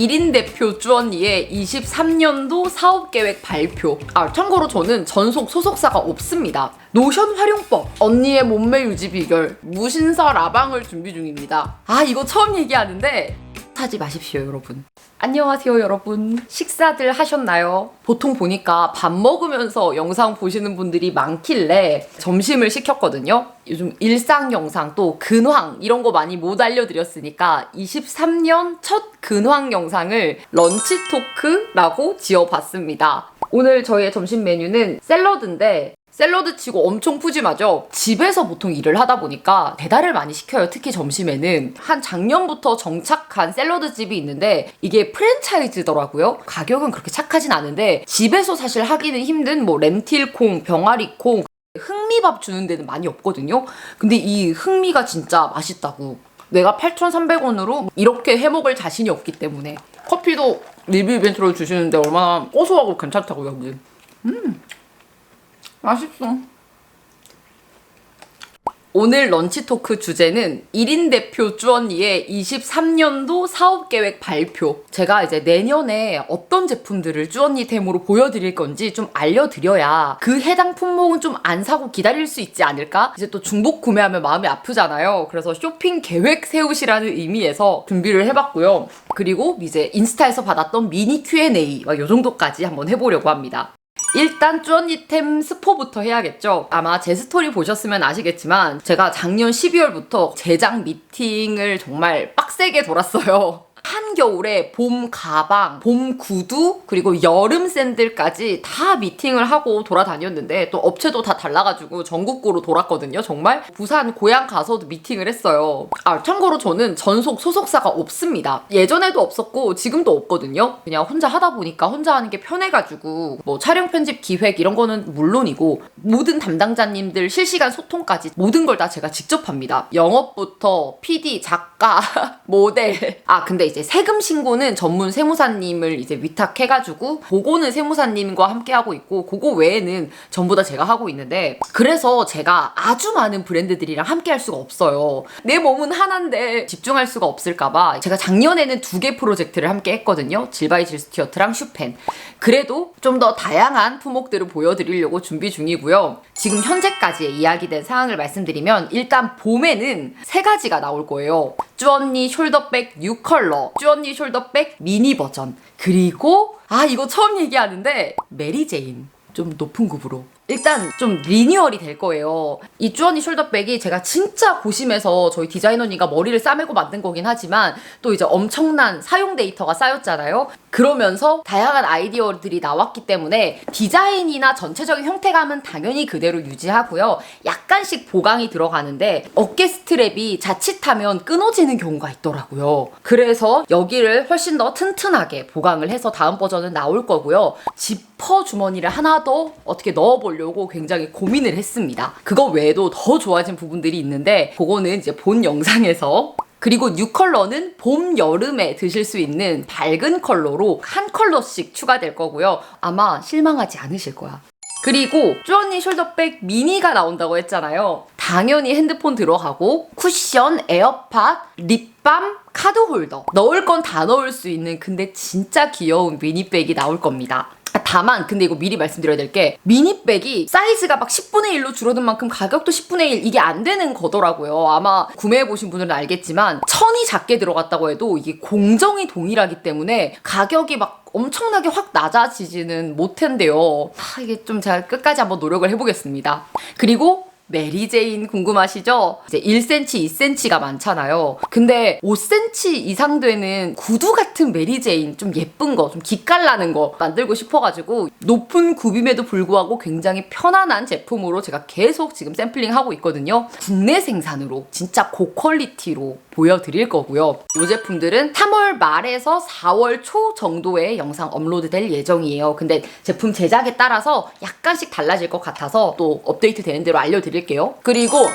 1인 대표 쭈언니의 23년도 사업계획 발표. 아, 참고로 저는 전속 소속사가 없습니다. 노션 활용법, 언니의 몸매 유지 비결, 무신사 라방을 준비 중입니다. 아, 이거 처음 얘기하는데 하지 마십시오, 여러분. 안녕하세요, 여러분. 식사들 하셨나요? 보통 보니까 밥 먹으면서 영상 보시는 분들이 많길래 점심을 시켰거든요. 요즘 일상 영상 또 근황 이런 거 많이 못 알려드렸으니까 23년 첫 근황 영상을 런치 토크라고 지어봤습니다. 오늘 저희의 점심 메뉴는 샐러드인데 샐러드 치고 엄청 푸짐하죠? 집에서 보통 일을 하다 보니까 배달을 많이 시켜요. 특히 점심에는. 한 작년부터 정착한 샐러드 집이 있는데 이게 프랜차이즈더라고요. 가격은 그렇게 착하진 않은데 집에서 사실 하기는 힘든 뭐 렌틸콩, 병아리콩, 흑미밥 주는 데는 많이 없거든요. 근데 이 흑미가 진짜 맛있다고. 내가 8,300원으로 이렇게 해먹을 자신이 없기 때문에 커피도 리뷰 이벤트로 주시는데 얼마나 고소하고 괜찮다고 여기. 맛있어. 오늘 런치 토크 주제는 1인 대표 쭈언니의 23년도 사업 계획 발표. 제가 이제 내년에 어떤 제품들을 쭈언니 템으로 보여드릴 건지 좀 알려드려야 그 해당 품목은 좀 안 사고 기다릴 수 있지 않을까? 이제 또 중복 구매하면 마음이 아프잖아요. 그래서 쇼핑 계획 세우시라는 의미에서 준비를 해봤고요. 그리고 이제 인스타에서 받았던 미니 Q&A 막 요 정도까지 한번 해보려고 합니다. 일단 쭈언니템 스포부터 해야겠죠. 아마 제 스토리 보셨으면 아시겠지만 제가 작년 12월부터 제작 미팅을 정말 빡세게 돌았어요. 한겨울에 봄 가방, 봄 구두, 그리고 여름 샌들까지 다 미팅을 하고 돌아다녔는데 또 업체도 다 달라가지고 전국구로 돌았거든요. 정말 부산 고향 가서도 미팅을 했어요. 아 참고로 저는 전속 소속사가 없습니다. 예전에도 없었고 지금도 없거든요. 그냥 혼자 하다 보니까 혼자 하는 게 편해가지고 뭐 촬영 편집 기획 이런 거는 물론이고 모든 담당자님들 실시간 소통까지 모든 걸 다 제가 직접 합니다. 영업부터 PD, 작가, 모델. 아 근데 이제 세금 신고는 전문 세무사님을 이제 위탁해가지고 그거는 세무사님과 함께 하고 있고 그거 외에는 전부 다 제가 하고 있는데 그래서 제가 아주 많은 브랜드들이랑 함께 할 수가 없어요. 내 몸은 하나인데 집중할 수가 없을까봐 제가 작년에는 두 개 프로젝트를 함께 했거든요. 질바이 질스티어트랑 슈펜. 그래도 좀 더 다양한 품목들을 보여드리려고 준비 중이고요. 지금 현재까지의 이야기된 사항을 말씀드리면 일단 봄에는 세 가지가 나올 거예요. 쭈언니 숄더백 뉴 컬러, 쭈언니 숄더백 미니 버전, 그리고 아 이거 처음 얘기하는데 메리 제인. 좀 높은 급으로 일단 좀 리뉴얼이 될 거예요. 이 쭈언니 숄더백이 제가 진짜 고심해서 저희 디자이너님과 머리를 싸매고 만든 거긴 하지만 또 이제 엄청난 사용 데이터가 쌓였잖아요. 그러면서 다양한 아이디어들이 나왔기 때문에 디자인이나 전체적인 형태감은 당연히 그대로 유지하고요. 약간씩 보강이 들어가는데 어깨 스트랩이 자칫하면 끊어지는 경우가 있더라고요. 그래서 여기를 훨씬 더 튼튼하게 보강을 해서 다음 버전은 나올 거고요. 지퍼 주머니를 하나 더 어떻게 넣어보려고 굉장히 고민을 했습니다. 그거 외에도 더 좋아진 부분들이 있는데 그거는 이제 본 영상에서 그리고 뉴 컬러는 봄, 여름에 드실 수 있는 밝은 컬러로 한 컬러씩 추가될 거고요. 아마 실망하지 않으실 거야. 그리고 쭈언니 숄더백 미니가 나온다고 했잖아요. 당연히 핸드폰 들어가고 쿠션, 에어팟, 립밤, 카드 홀더. 넣을 건 다 넣을 수 있는 근데 진짜 귀여운 미니백이 나올 겁니다. 아, 다만 근데 이거 미리 말씀드려야 될 게 미니백이 사이즈가 막 10분의 1로 줄어든 만큼 가격도 10분의 1 이게 안 되는 거더라고요. 아마 구매해 보신 분들은 알겠지만 천이 작게 들어갔다고 해도 이게 공정이 동일하기 때문에 가격이 막 엄청나게 확 낮아지지는 못한대요. 아, 이게 좀 제가 끝까지 한번 노력을 해보겠습니다. 그리고 메리제인 궁금하시죠? 이제 1cm, 2cm가 많잖아요. 근데 5cm 이상 되는 구두 같은 메리제인 좀 예쁜 거, 좀 기깔나는 거 만들고 싶어가지고 높은 굽임에도 불구하고 굉장히 편안한 제품으로 제가 계속 지금 샘플링 하고 있거든요. 국내 생산으로 진짜 고퀄리티로 보여드릴 거고요. 이 제품들은 3월 말에서 4월 초 정도에 영상 업로드 될 예정이에요. 근데 제품 제작에 따라서 약간씩 달라질 것 같아서 또 업데이트 되는 대로 알려드릴 게요. 그리고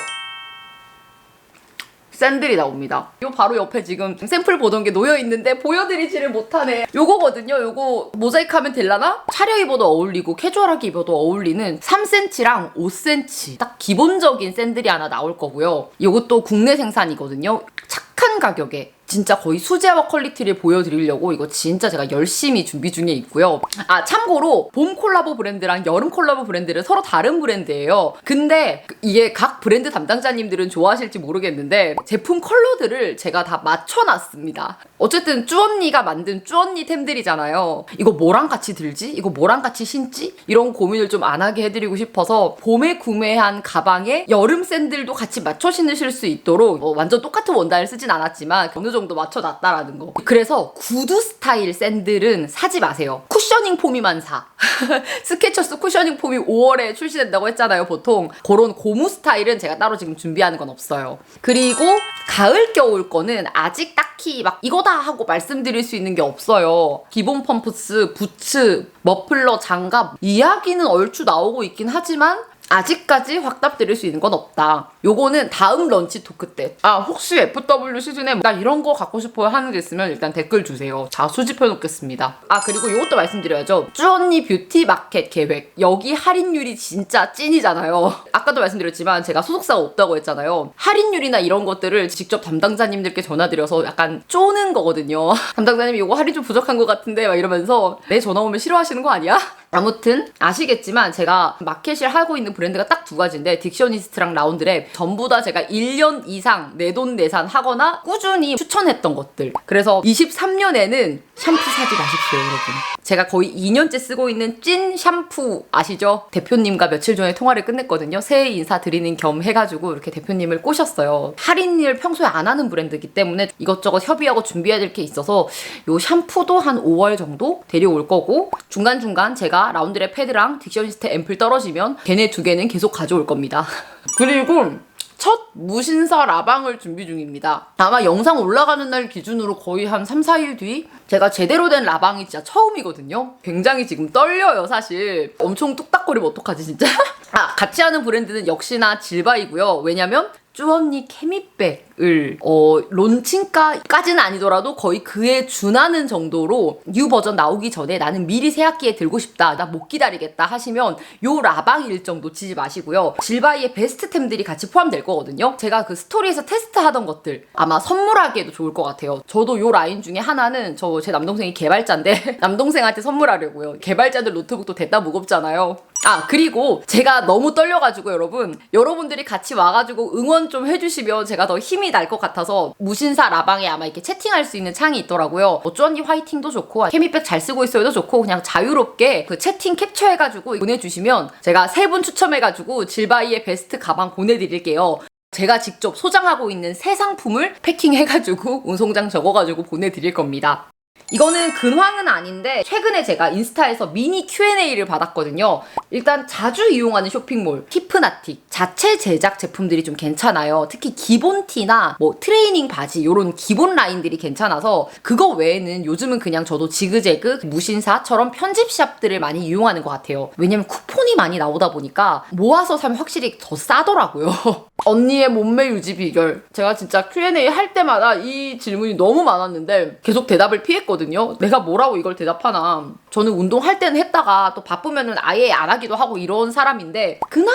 샌들이 나옵니다. 요 바로 옆에 지금 샘플 보던 게 놓여 있는데 보여드리지를 못하네. 요거거든요. 요거 모자이크 하면 될라나? 차려 입어도 어울리고 캐주얼하게 입어도 어울리는 3cm랑 5cm 딱 기본적인 샌들이 하나 나올 거고요. 요것도 국내 생산이거든요. 착한 가격에 진짜 거의 수제화 퀄리티를 보여드리려고 이거 진짜 제가 열심히 준비 중에 있고요. 아 참고로 봄 콜라보 브랜드랑 여름 콜라보 브랜드는 서로 다른 브랜드예요. 근데 이게 각 브랜드 담당자님들은 좋아하실지 모르겠는데 제품 컬러들을 제가 다 맞춰놨습니다. 어쨌든 쭈언니가 만든 쭈언니 템들이잖아요. 이거 뭐랑 같이 들지? 이거 뭐랑 같이 신지? 이런 고민을 좀 안 하게 해드리고 싶어서 봄에 구매한 가방에 여름 샌들도 같이 맞춰 신으실 수 있도록 어, 완전 똑같은 원단을 쓰진 않았지만 어느 정도 맞춰놨다라는 거. 그래서 구두 스타일 샌들은 사지 마세요. 쿠셔닝 폼이만 사. 스케쳐스 쿠셔닝 폼이 5월에 출시된다고 했잖아요, 보통. 그런 고무 스타일은 제가 따로 지금 준비하는 건 없어요. 그리고 가을, 겨울 거는 아직 딱히 막 이거다 하고 말씀드릴 수 있는 게 없어요. 기본 펌프스, 부츠, 머플러, 장갑 이야기는 얼추 나오고 있긴 하지만 아직까지 확답 드릴 수 있는 건 없다. 요거는 다음 런치 토크 때. 아, 혹시 FW 시즌에 나 이런 거 갖고 싶어요 하는 게 있으면 일단 댓글 주세요. 자, 수집해 놓겠습니다. 아, 그리고 요것도 말씀드려야죠. 쭈언니 뷰티 마켓 계획. 여기 할인율이 진짜 찐이잖아요. 아까도 말씀드렸지만 제가 소속사가 없다고 했잖아요. 할인율이나 이런 것들을 직접 담당자님들께 전화드려서 약간 쪼는 거거든요. 담당자님이 요거 할인 좀 부족한 것 같은데 막 이러면서 내 전화 오면 싫어하시는 거 아니야? 아무튼 아시겠지만 제가 마켓을 하고 있는 브랜드가 딱 두 가지인데 딕셔니스트랑 라운드랩 전부 다 제가 1년 이상 내 돈 내산 하거나 꾸준히 추천했던 것들. 그래서 23년에는 샴푸 사지 마십시오 여러분 제가 거의 2년째 쓰고 있는 찐 샴푸 아시죠? 대표님과 며칠 전에 통화를 끝냈거든요 새해 인사 드리는 겸 해가지고 이렇게 대표님을 꼬셨어요 할인을 평소에 안 하는 브랜드이기 때문에 이것저것 협의하고 준비해야 될 게 있어서 요 샴푸도 한 5월 정도 데려올 거고 중간중간 제가 라운드랩 패드랑 딕셔니스트 앰플 떨어지면 걔네 두 개는 계속 가져올 겁니다. 그리고 첫 무신사 라방을 준비 중입니다. 아마 영상 올라가는 날 기준으로 거의 한 3, 4일 뒤 제가 제대로 된 라방이 진짜 처음이거든요. 굉장히 지금 떨려요, 사실. 엄청 뚝딱거리면 어떡하지, 진짜? 아, 같이 하는 브랜드는 역시나 질바이고요. 왜냐면 쭈언니 케미백을 어 론칭가까지는 아니더라도 거의 그에 준하는 정도로 뉴 버전 나오기 전에 나는 미리 새 학기에 들고 싶다 나 못 기다리겠다 하시면 요 라방 일정 놓치지 마시고요. 질바이의 베스트템들이 같이 포함될 거거든요. 제가 그 스토리에서 테스트하던 것들 아마 선물하기에도 좋을 것 같아요. 저도 요 라인 중에 하나는 저 제 남동생이 개발자인데 남동생한테 선물하려고요. 개발자들 노트북도 됐다 무겁잖아요 아 그리고 제가 너무 떨려가지고 여러분 여러분들이 같이 와가지고 응원 좀 해주시면 제가 더 힘이 날 것 같아서 무신사 라방에 아마 이렇게 채팅할 수 있는 창이 있더라고요 어쩌니 화이팅도 좋고 케미백 잘 쓰고 있어요도 좋고 그냥 자유롭게 그 채팅 캡처해가지고 보내주시면 제가 세 분 추첨해가지고 질바이의 베스트 가방 보내드릴게요 제가 직접 소장하고 있는 새 상품을 패킹해가지고 운송장 적어가지고 보내드릴 겁니다. 이거는 근황은 아닌데 최근에 제가 인스타에서 미니 Q&A를 받았거든요. 일단 자주 이용하는 쇼핑몰 히프나틱 자체 제작 제품들이 좀 괜찮아요. 특히 기본 티나 뭐 트레이닝 바지 이런 기본 라인들이 괜찮아서 그거 외에는 요즘은 그냥 저도 지그재그 무신사처럼 편집샵들을 많이 이용하는 것 같아요. 왜냐면 쿠폰이 많이 나오다 보니까 모아서 사면 확실히 더 싸더라고요. 언니의 몸매 유지 비결. 제가 진짜 Q&A 할 때마다 이 질문이 너무 많았는데 계속 대답을 피했거든요. 내가 뭐라고 이걸 대답하나. 저는 운동할 때는 했다가 또 바쁘면은 아예 안 하기도 하고 이런 사람인데 그나마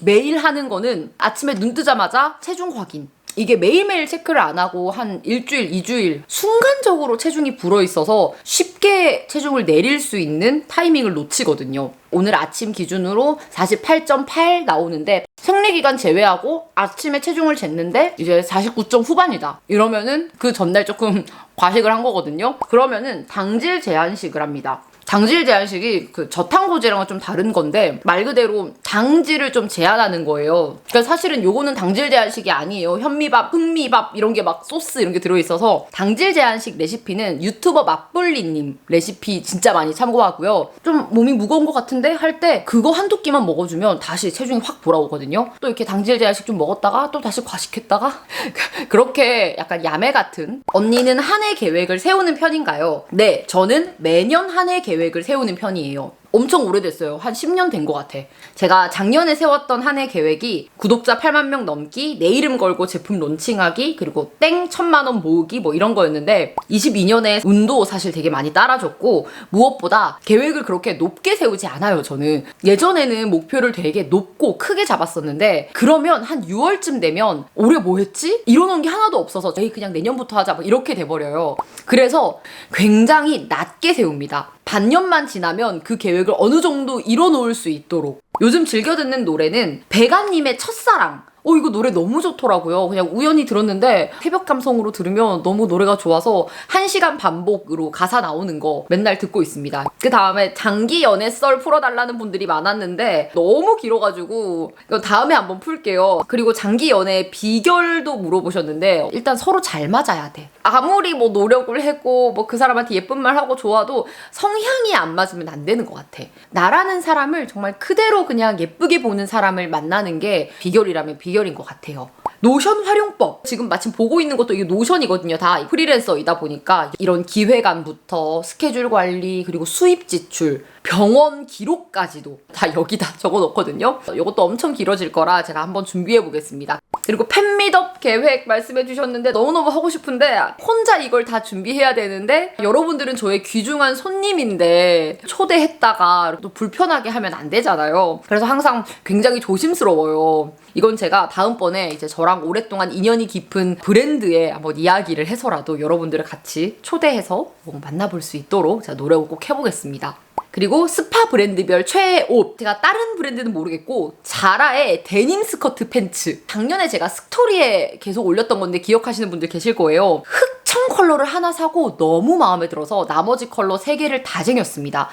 매일 하는 거는 아침에 눈 뜨자마자 체중 확인. 이게 매일매일 체크를 안 하고 한 일주일, 이주일 순간적으로 체중이 불어 있어서 쉽게 체중을 내릴 수 있는 타이밍을 놓치거든요. 오늘 아침 기준으로 48.8 나오는데 생리기간 제외하고 아침에 체중을 쟀는데 이제 49점 후반이다. 이러면은 그 전날 조금 과식을 한 거거든요. 그러면은 당질 제한식을 합니다. 당질 제한식이 그 저탄고지랑은 좀 다른 건데 말 그대로 당질을 좀 제한하는 거예요. 그러니까 사실은 요거는 당질 제한식이 아니에요. 현미밥, 흑미밥 이런 게 막 소스 이런 게 들어있어서 당질 제한식 레시피는 유튜버 맛불리님 레시피 진짜 많이 참고하고요. 좀 몸이 무거운 것 같은데 할 때 그거 한두 끼만 먹어주면 다시 체중이 확 돌아오거든요. 또 이렇게 당질 제한식 좀 먹었다가 또 다시 과식했다가 그렇게 약간 야매 같은 언니는 한 해 계획을 세우는 편인가요? 네, 저는 매년 한 해 계획 을 세우는 편이에요. 엄청 오래됐어요. 한 10년 된 것 같아. 제가 작년에 세웠던 한 해 계획이 구독자 8만 명 넘기, 내 이름 걸고 제품 론칭하기, 그리고 땡 천만 원 모으기 뭐 이런 거였는데 22년에 운도 사실 되게 많이 따라줬고 무엇보다 계획을 그렇게 높게 세우지 않아요. 저는 예전에는 목표를 되게 높고 크게 잡았었는데 그러면 한 6월쯤 되면 올해 뭐 했지? 이뤄놓은 게 하나도 없어서 에이 그냥 내년부터 하자 뭐 이렇게 돼버려요. 그래서 굉장히 낮게 세웁니다. 반년만 지나면 그 계획을 어느 정도 이뤄놓을 수 있도록 요즘 즐겨 듣는 노래는 배가님의 첫사랑 어 이거 노래 너무 좋더라고요. 그냥 우연히 들었는데 새벽 감성으로 들으면 너무 노래가 좋아서 1시간 반복으로 가사 나오는 거 맨날 듣고 있습니다. 그 다음에 장기 연애 썰 풀어달라는 분들이 많았는데 너무 길어가지고 이거 다음에 한번 풀게요. 그리고 장기 연애 비결도 물어보셨는데 일단 서로 잘 맞아야 돼. 아무리 뭐 노력을 했고 뭐 그 사람한테 예쁜 말 하고 좋아도 성향이 안 맞으면 안 되는 것 같아. 나라는 사람을 정말 그대로 그냥 예쁘게 보는 사람을 만나는 게 비결이라면 비결인 것 같아요. 노션 활용법. 지금 마침 보고 있는 것도 이게 노션이거든요. 다 프리랜서이다 보니까 이런 기획안부터 스케줄 관리 그리고 수입 지출 병원 기록까지도 다 여기다 적어 놓거든요. 이것도 엄청 길어질 거라 제가 한번 준비해 보겠습니다. 그리고 팬미업 계획 말씀해 주셨는데 너무너무 하고 싶은데 혼자 이걸 다 준비해야 되는데 여러분들은 저의 귀중한 손님인데 초대했다가 또 불편하게 하면 안 되잖아요. 그래서 항상 굉장히 조심스러워요. 이건 제가 다음번에 이제 저랑 오랫동안 인연이 깊은 브랜드에 한번 이야기를 해서라도 여러분들을 같이 초대해서 뭐 만나볼 수 있도록 제가 노력을 꼭 해보겠습니다. 그리고 스파 브랜드별 최애 옷. 제가 다른 브랜드는 모르겠고 자라의 데님 스커트 팬츠. 작년에 제가 스토리에 계속 올렸던 건데 기억하시는 분들 계실 거예요. 흑 청 컬러를 하나 사고 너무 마음에 들어서 나머지 컬러 3개를 다 쟁였습니다.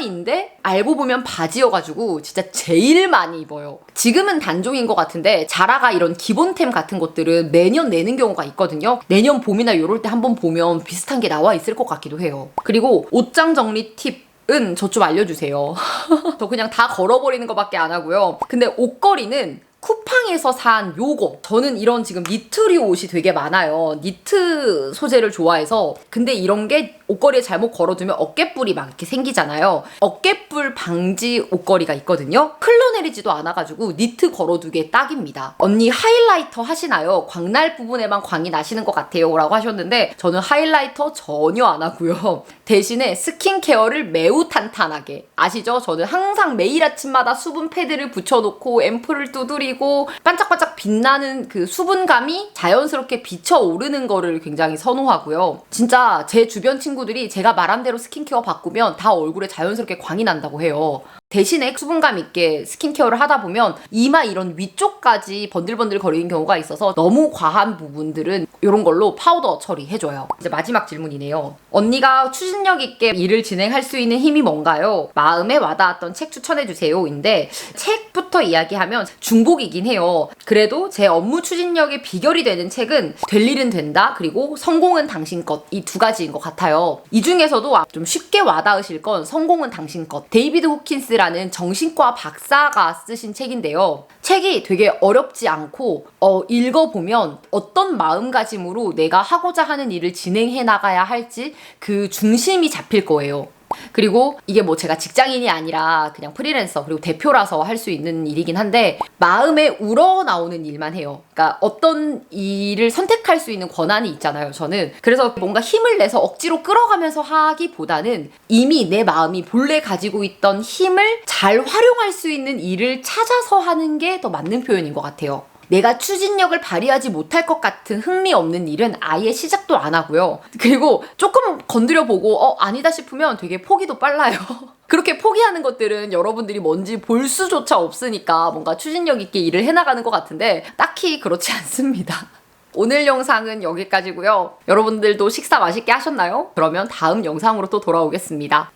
치마인데 알고 보면 바지여가지고 진짜 제일 많이 입어요. 지금은 단종인 것 같은데 자라가 이런 기본템 같은 것들은 매년 내는 경우가 있거든요. 내년 봄이나 이럴 때 한번 보면 비슷한 게 나와 있을 것 같기도 해요. 그리고 옷장 정리 팁. 은 저 좀 알려주세요. 저 그냥 다 걸어버리는 것밖에 안 하고요. 근데 옷걸이는 쿠팡에서 산 요거. 저는 이런 지금 니트류 옷이 되게 많아요. 니트 소재를 좋아해서. 근데 이런 게 옷걸이에 잘못 걸어두면 어깨뿔이 막 이렇게 생기잖아요. 어깨뿔 방지 옷걸이가 있거든요. 흘러내리지도 않아가지고 니트 걸어두기에 딱입니다. 언니 하이라이터 하시나요? 광날 부분에만 광이 나시는 것 같아요. 라고 하셨는데 저는 하이라이터 전혀 안 하고요. 대신에 스킨케어를 매우 탄탄하게. 아시죠? 저는 항상 매일 아침마다 수분 패드를 붙여놓고 앰플을 두드리고 반짝반짝 빛나는 그 수분감이 자연스럽게 비쳐오르는 거를 굉장히 선호하고요. 진짜 제 주변 친구 들이 제가 말한 대로 스킨케어 바꾸면 다 얼굴에 자연스럽게 광이 난다고 해요. 대신에 수분감 있게 스킨케어를 하다 보면 이마 이런 위쪽까지 번들번들 거리는 경우가 있어서 너무 과한 부분들은 이런 걸로 파우더 처리해줘요. 이제 마지막 질문이네요. 언니가 추진력 있게 일을 진행할 수 있는 힘이 뭔가요? 마음에 와닿았던 책 추천해주세요인데 책부터 이야기하면 중복이긴 해요. 그래도 제 업무 추진력의 비결이 되는 책은 될 일은 된다 그리고 성공은 당신 것 이 두 가지인 것 같아요. 이 중에서도 좀 쉽게 와닿으실 건 성공은 당신 것. 데이비드 호킨 스 라는 정신과 박사가 쓰신 책인데요. 책이 되게 어렵지 않고 어, 읽어보면 어떤 마음가짐으로 내가 하고자 하는 일을 진행해 나가야 할지 그 중심이 잡힐 거예요. 그리고 이게 뭐 제가 직장인이 아니라 그냥 프리랜서 그리고 대표라서 할 수 있는 일이긴 한데 마음에 우러나오는 일만 해요. 그러니까 어떤 일을 선택할 수 있는 권한이 있잖아요. 저는 그래서 뭔가 힘을 내서 억지로 끌어가면서 하기보다는 이미 내 마음이 본래 가지고 있던 힘을 잘 활용할 수 있는 일을 찾아서 하는 게 더 맞는 표현인 것 같아요. 내가 추진력을 발휘하지 못할 것 같은 흥미 없는 일은 아예 시작도 안 하고요. 그리고 조금 건드려 보고 어 아니다 싶으면 되게 포기도 빨라요. 그렇게 포기하는 것들은 여러분들이 뭔지 볼 수조차 없으니까 뭔가 추진력 있게 일을 해나가는 것 같은데 딱히 그렇지 않습니다. 오늘 영상은 여기까지고요. 여러분들도 식사 맛있게 하셨나요? 그러면 다음 영상으로 또 돌아오겠습니다.